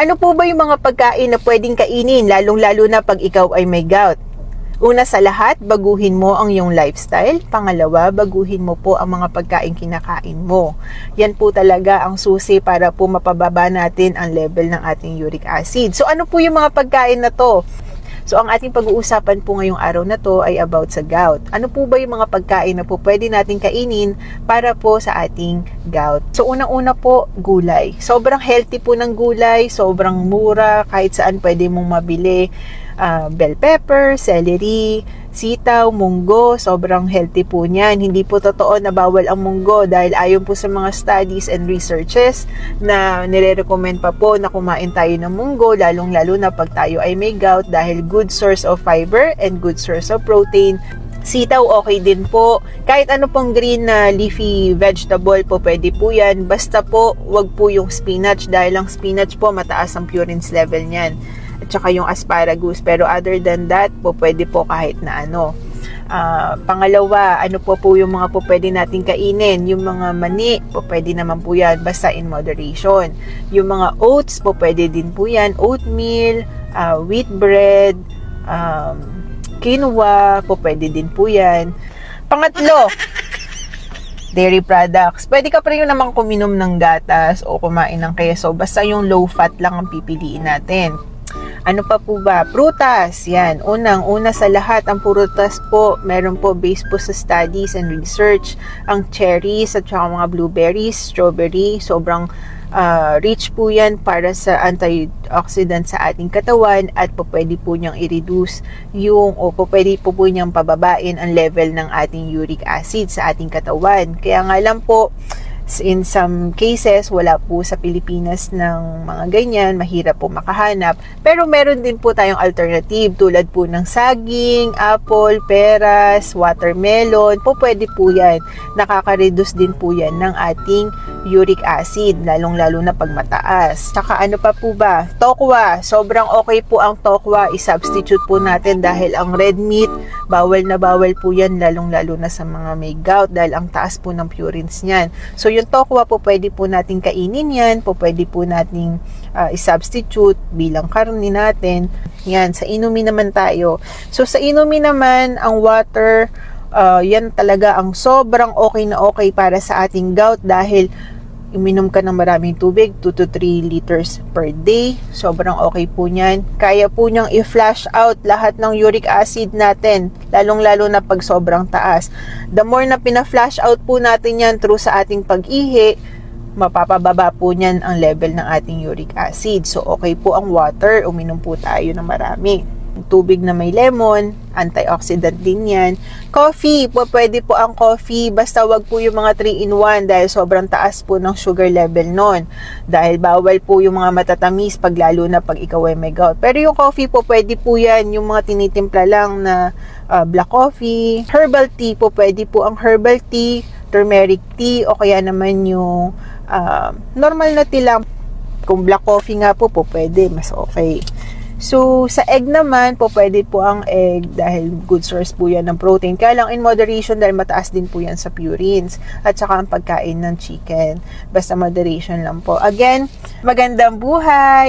Ano po ba yung mga pagkain na pwedeng kainin, lalong-lalo na pag ikaw ay may gout? Una sa lahat, baguhin mo ang iyong lifestyle. Pangalawa, baguhin mo po ang mga pagkain kinakain mo. Yan po talaga ang susi para po mapababa natin ang level ng ating uric acid. So ano po yung mga pagkain na to? So ang ating pag-uusapan po ngayong araw na to ay about sa gout. Ano po ba yung mga pagkain na po pwede natin kainin para po sa ating gout? So unang-una po, gulay. Sobrang healthy po ng gulay, sobrang mura, kahit saan pwede mong mabili. Ah, bell pepper, celery, sitaw, munggo, sobrang healthy po niyan. Hindi po totoo na bawal ang munggo dahil ayon po sa mga studies and researches na nire-recommend pa po na kumain tayo ng munggo lalong-lalo na pag tayo ay may gout dahil good source of fiber and good source of protein. Sitaw okay din po. Kahit ano pong green na leafy vegetable po pwede po yan. Basta po wag po yung spinach dahil ang spinach po mataas ang purines level niyan at saka yung asparagus. Pero other than that, po pwede po kahit na ano. Ah, pangalawa, ano po po yung mga po pwede natin kainin? Yung mga mani, po pwede naman po yan, basta in moderation. Yung mga oats, po pwede din po yan. Oatmeal, ah, wheat bread, um, quinoa, po pwede din po yan. Pangatlo, dairy products. Pwede ka pa rin naman kuminom ng gatas o kumain ng keso. Basta yung low fat lang ang pipiliin natin. Ano pa po ba? Prutas. Yan. Unang, una sa lahat, ang prutas po, meron po based po sa studies and research. Ang cherries at saka mga blueberries, strawberry, sobrang ah, rich po yan para sa antioxidant sa ating katawan at po pwede po niyang i-reduce yung o po pwede po po niyang pababain ang level ng ating uric acid sa ating katawan. Kaya nga lang po, in some cases, wala po sa Pilipinas ng mga ganyan, mahirap po makahanap. Pero meron din po tayong alternative tulad po ng saging, apple, peras, watermelon, po pwede po yan. Nakaka-reduce din po yan ng ating uric acid, lalong-lalo na pag mataas. Tsaka ano pa po ba? Tokwa. Sobrang okay po ang tokwa. I-substitute po natin dahil ang red meat, bawal na bawal po yan, lalong-lalo na sa mga may gout dahil ang taas po ng purines niyan. So yung tokwa po pwede po natin kainin yan, po pwede po nating ah, i-substitute bilang karni natin. Yan, sa inumin naman tayo. So sa inumin naman, ang water, ah, yan talaga ang sobrang okay na okay para sa ating gout dahil uminom ka ng maraming tubig, 2 to 3 liters per day. Sobrang okay po niyan. Kaya po niyang i-flush out lahat ng uric acid natin, lalong-lalo na pag sobrang taas. The more na pina-flush out po natin yan through sa ating pag-ihi, mapapababa po niyan ang level ng ating uric acid. So, okay po ang water. Uminom po tayo ng marami tubig na may lemon, antioxidant din yan. Coffee, po pwede po ang coffee, basta wag po yung mga 3-in-1 dahil sobrang taas po ng sugar level nun. Dahil bawal po yung mga matatamis pag lalo na pag ikaw ay may gout. Pero yung coffee po pwede po yan, yung mga tinitimpla lang na ah, black coffee. Herbal tea po pwede po ang herbal tea, turmeric tea, o kaya naman yung ah, normal na tea lang. Kung black coffee nga po po pwede, mas okay. So, sa egg naman, po pwede po ang egg dahil good source po yan ng protein. Kaya lang in moderation dahil mataas din po yan sa purines. At saka ang pagkain ng chicken. Basta moderation lang po. Again, magandang buhay!